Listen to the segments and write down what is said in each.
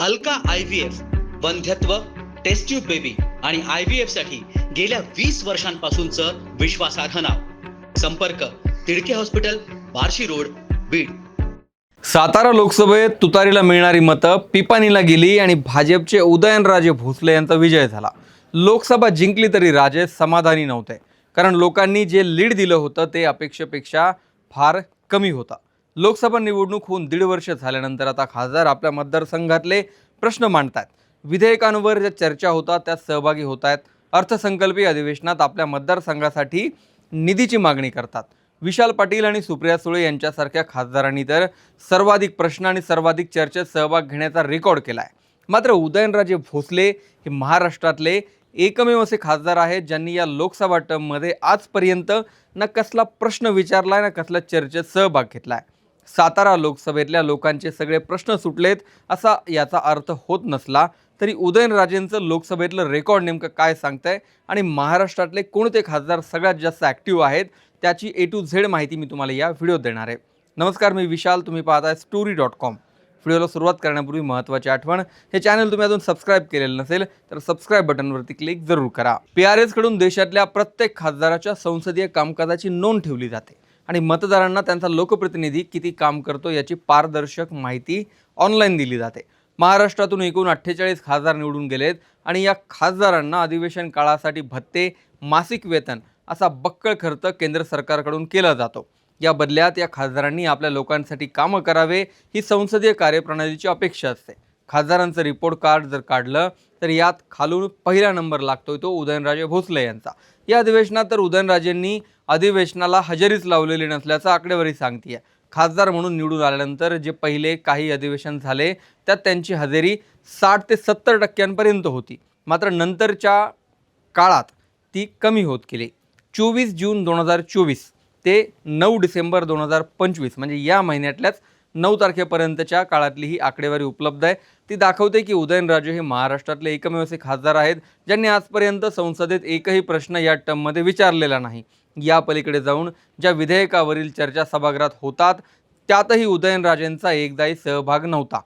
Alka I V F वंध्यत्व test tube baby आणि I V एफसाठी गेल्या वीस वर्षांपासूनचं विश्वासार्ह नाव. संपर्क तिडके हॉस्पिटल बार्शी रोड बीड. सातारा लोकसभेत तुतारीला मिळणारी मतं पिपाणीला गेली आणि भाजपचे उदयनराजे भोसले यांचा विजय झाला. लोकसभा जिंकली तरी राजे समाधानी नव्हते. कारण लोकांनी जे लीड दिलं होतं ते अपेक्षेपेक्षा फार कमी होतं. लोकसभा निवडणूक होऊन दीड वर्ष झाल्यानंतर आता खासदार आपल्या मतदारसंघातले प्रश्न मांडतात विधेयकांवर ज्या चर्चा होतात त्यात सहभागी होत आहेत अर्थसंकल्पीय अधिवेशनात आपल्या मतदारसंघासाठी निधीची मागणी करतात. विशाल पाटील आणि सुप्रिया सुळे यांच्यासारख्या खासदारांनी तर सर्वाधिक प्रश्न आणि सर्वाधिक चर्चेत सहभाग घेण्याचा रेकॉर्ड केला आहे मात्र उदयनराजे भोसले हे महाराष्ट्रातले एकमेव असे खासदार आहेत ज्यांनी या लोकसभा टर्ममध्ये आजपर्यंत न कसला प्रश्न विचारला आहे ना कसला चर्चेत सहभाग घेतला आहे सातारा लोकसभेतल्या लोकांचे सगळे प्रश्न सुटलेत असा याचा अर्थ होत नसला तरी उदयनराजेंचं लोकसभेतलं रेकॉर्ड नेमकं काय सांगतंय आणि महाराष्ट्रातले कोणते खासदार सगळ्यात जास्त ॲक्टिव्ह आहेत त्याची ए टू झेड माहिती मी तुम्हाला या व्हिडिओत देणार आहे. नमस्कार मी विशाल. तुम्ही पाहताय स्टोरी डॉट कॉम व्हिडिओला सुरुवात करण्यापूर्वी महत्त्वाची आठवण हे चॅनल तुम्ही अजून सबस्क्राईब केलेलं नसेल तर सबस्क्राईब बटनवरती क्लिक जरूर करा. पी आर एसकडून देशातल्या प्रत्येक खासदाराच्या संसदीय कामकाजाची नोंद ठेवली जाते. आणि मतदारांना त्यांचा लोकप्रतिनिधी किती काम करतो याची पारदर्शक माहिती ऑनलाईन दिली जाते. महाराष्ट्रातून एकूण अठ्ठेचाळीस खासदार निवडून गेलेत आणि या खासदारांना अधिवेशन काळासाठी भत्ते मासिक वेतन असा बक्कळ खर्च केंद्र सरकारकडून केला जातो. या बदल्यात या खासदारांनी आपल्या लोकांसाठी कामं करावे ही संसदीय कार्यप्रणालीची अपेक्षा असते. खासदारांचं रिपोर्ट कार्ड जर काढलं तर यात खालून पहिला नंबर लागतोय तो उदयनराजे भोसले यांचा. या अधिवेशनात तर उदयनराजेंनी अधिवेशनाला हजेरीच लावलेली नसल्याचं आकडेवारी सांगते खासदार म्हणून निवडून आल्यानंतर जे पहिले काही अधिवेशन झाले त्यात त्यांची हजेरी साठ ते सत्तर टक्क्यांपर्यंत होती. मात्र नंतरच्या काळात ती कमी होत गेली. चोवीस जून दोन हजार चोवीस ते नऊ डिसेंबर दोन हजार पंचवीस म्हणजे या महिन्यातल्याच नऊ तारखेपर्यंतच्या काळातली ही आकडेवारी उपलब्ध आहे. ती दाखवते की उदयनराजे हे महाराष्ट्रातले एकमेव असे खासदार आहेत ज्यांनी आजपर्यंत संसदेत एकही प्रश्न या टर्ममध्ये विचारलेला नाही. या पलीकडे जाऊन ज्या विधेयकावरील चर्चा सभागृहात होतात त्यातही उदयनराजेंचा एकदाही सहभाग नव्हता.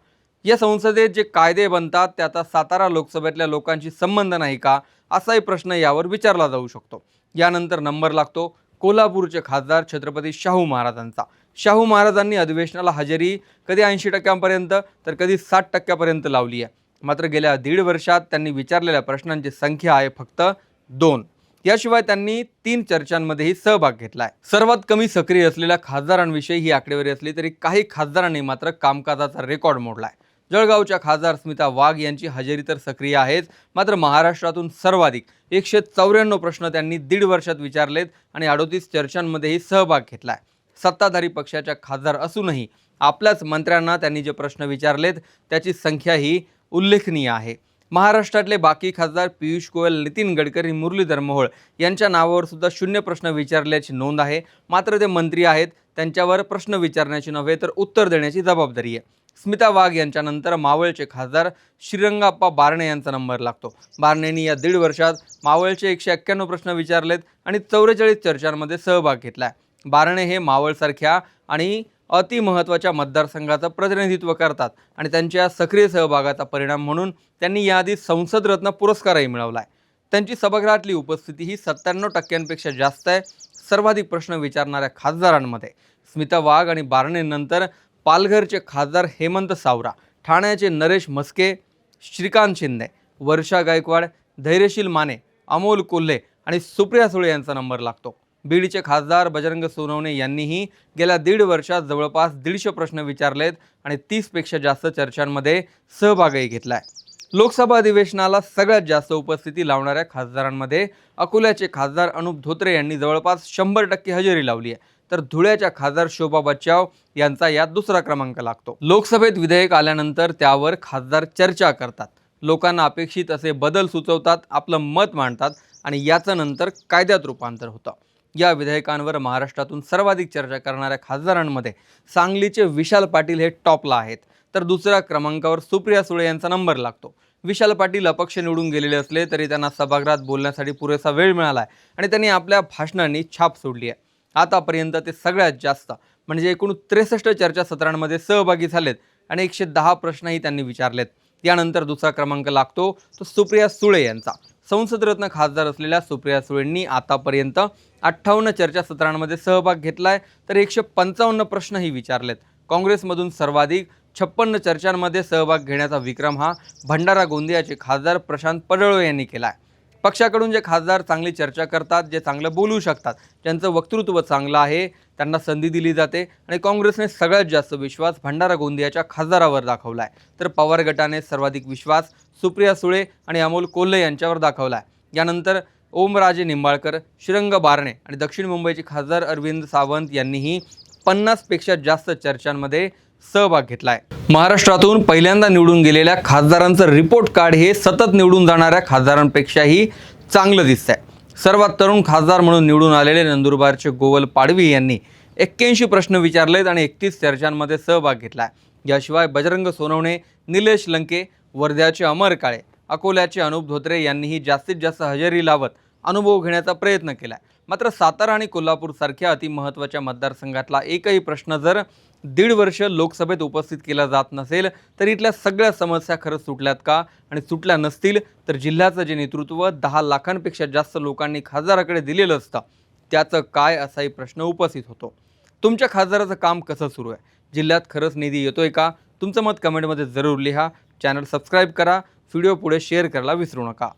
या संसदेत जे कायदे बनतात त्याचा आता सातारा लोकसभेतल्या लोकांशी संबंध नाही का असाही प्रश्न यावर विचारला जाऊ शकतो. यानंतर नंबर लागतो. कोल्हापूरचे खासदार छत्रपती शाहू महाराजांचा. शाहू महाराजांनी अधिवेशनाला हजेरी कधी ऐंशी टक्क्यांपर्यंत तर कधी साठ टक्क्यापर्यंत लावली आहे. मात्र गेल्या दीड वर्षात त्यांनी विचारलेल्या प्रश्नांची संख्या आहे फक्त दोन. याशिवाय त्यांनी तीन चर्चांमध्येही सहभाग घेतला आहे सर्वात कमी सक्रिय असलेल्या खासदारांविषयी ही आकडेवारी असली तरी काही खासदारांनी मात्र कामकाजाचा रेकॉर्ड मोडला आहे जळगावच्या खासदार स्मिता वाघ यांची हजेरी तर सक्रिय आहेच मात्र महाराष्ट्रातून सर्वाधिक एकशे चौऱ्याण्णव प्रश्न त्यांनी दीड वर्षात विचारलेत आणि अडोतीस चर्चांमध्येही सहभाग घेतला आहे सत्ताधारी पक्षाच्या खासदार असूनही आपल्याच मंत्र्यांना त्यांनी जे प्रश्न विचारलेत त्याची संख्या ही उल्लेखनीय आहे. महाराष्ट्रातले बाकी खासदार पियुष गोयल नितीन गडकरी मुरलीधर मोहोळ यांच्या नावावर सुद्धा शून्य प्रश्न विचारल्याची नोंद आहे. मात्र ते मंत्री आहेत त्यांच्यावर प्रश्न विचारण्याची नव्हे तर उत्तर देण्याची जबाबदारी आहे. स्मिता वाघ यांच्यानंतर मावळचे खासदार श्रीरंगाप्पा बारणे यांचा नंबर लागतो. बारणेंनी या दीड वर्षात मावळचे एकशे एक्क्याण्णव प्रश्न विचारलेत आणि चौवेचाळीस चर्चांमध्ये सहभाग घेतला आहे बारणे हे मावळसारख्या आणि अतिमहत्त्वाच्या मतदारसंघाचं प्रतिनिधित्व करतात आणि त्यांच्या सक्रिय सहभागाचा परिणाम म्हणून त्यांनी याआधी संसद रत्न पुरस्कारही मिळवला आहे त्यांची सभागृहातली उपस्थिती ही सत्त्याण्णव टक्क्यांपेक्षा जास्त आहे सर्वाधिक प्रश्न विचारणाऱ्या खासदारांमध्ये. स्मिता वाघ आणि बारणेनंतर पालघरचे खासदार हेमंत सावरा ठाण्याचे नरेश म्हस्के श्रीकांत शिंदे वर्षा गायकवाड धैर्यशील माने अमोल कोल्हे आणि सुप्रिया सुळे यांचा नंबर लागतो. बीडचे खासदार बजरंग सोनवणे यांनीही गेल्या दीड वर्षात जवळपास दीडशे प्रश्न विचारलेत आणि तीसपेक्षा जास्त चर्चांमध्ये सहभागही घेतला आहे लोकसभा अधिवेशनाला सगळ्यात जास्त उपस्थिती लावणाऱ्या खासदारांमध्ये अकोल्याचे खासदार अनुप धोत्रे यांनी जवळपास शंभर टक्के हजेरी लावली आहे. तर धुळ्याच्या खासदार शोभा बच्चाव यांचा यात दुसरा क्रमांक लागतो. लोकसभेत विधेयक आल्यानंतर त्यावर खासदार चर्चा करतात. लोकांना अपेक्षित असे बदल सुचवतात आपलं मत मांडतात आणि याचं नंतर कायद्यात रूपांतर होतं. या विधेयकांवर महाराष्ट्रातून सर्वाधिक चर्चा करणाऱ्या खासदारांमध्ये सांगलीचे विशाल पाटील हे टॉपला आहेत. तर दुसऱ्या क्रमांकावर सुप्रिया सुळे यांचा नंबर लागतो. विशाल पाटील अपक्ष निवडून गेलेले असले तरी त्यांना सभागृहात बोलण्यासाठी पुरेसा वेळ मिळाला आहे आणि त्यांनी आपल्या भाषणांनी छाप सोडली आहे. आतापर्यंत ते सगळ्यात जास्त म्हणजे एकूण त्रेसष्ट चर्चासत्रांमध्ये सहभागी झालेत आणि एकशे दहा प्रश्नही त्यांनी विचारलेत. त्यानंतर दुसरा क्रमांक लागतो तो सुप्रिया सुळे यांचा. संसदरत्न खासदार असलेल्या सुप्रिया सुळेंनी आतापर्यंत अठ्ठावन्न चर्चासत्रांमध्ये सहभाग घेतला आहे तर एकशे पंचावन्न प्रश्नही विचारलेत. काँग्रेसमधून सर्वाधिक छप्पन्न चर्चांमध्ये सहभाग घेण्याचा विक्रम हा भंडारा गोंदियाचे खासदार प्रशांत पडळवे यांनी केला आहे पक्षाकडून जे खासदार चांगली चर्चा करतात जे चांगलं बोलू शकतात ज्यांचं वक्तृत्व चांगलं आहे. त्यांना संधी दिली जाते आणि काँग्रेसने सगळ्यात जास्त विश्वास भंडारा गोंदियाच्या खासदारावर दाखवला आहे तर पवार गटाने सर्वाधिक विश्वास सुप्रिया सुळे आणि अमोल कोल्हे यांच्यावर दाखवला आहे यानंतर ओमराजे निंबाळकर श्रीरंग बारणे आणि दक्षिण मुंबईचे खासदार अरविंद सावंत यांनीही पन्नासपेक्षा जास्त चर्चांमध्ये सहभाग घेतलाय. महाराष्ट्रातून पहिल्यांदा निवडून गेलेल्या खासदारांचं रिपोर्ट कार्ड हे सतत निवडून जाणाऱ्या खासदारांपेक्षाही चांगलं दिसतंय. सर्वात तरुण खासदार म्हणून निवडून आलेले नंदुरबारचे गोवल पाडवी यांनी एक्क्याऐंशी प्रश्न विचारलेत आणि एकतीस चर्चांमध्ये सहभाग घेतला. याशिवाय बजरंग सोनवणे निलेश लंके वर्ध्याचे अमर काळे अकोल्याचे अनुप धोत्रे यांनीही जास्तीत जास्त हजेरी लावत अनुभव घेण्याचा प्रयत्न केला. मात्र सातारा आणि कोल्हापूरसारख्या अतिमहत्त्वाच्या मतदारसंघातला एकही प्रश्न जर दीड वर्ष लोकसभेत उपस्थित केला जात नसेल तर इथल्या सगळ्या समस्या खरंच सुटल्यात का? आणि सुटल्या नसतील तर जिल्ह्याचं जे नेतृत्व दहा लाखांपेक्षा जास्त लोकांनी खासदाराकडे दिलेलं असतं त्याचं काय असाही प्रश्न उपस्थित होतो. तुमच्या खासदाराचं काम कसं सुरू आहे? जिल्ह्यात खरंच निधी येतोय का? तुमचं मत कमेंटमध्ये जरूर लिहा. चॅनल सबस्क्राईब करा. व्हिडिओ पुढे शेअर करायला विसरू नका.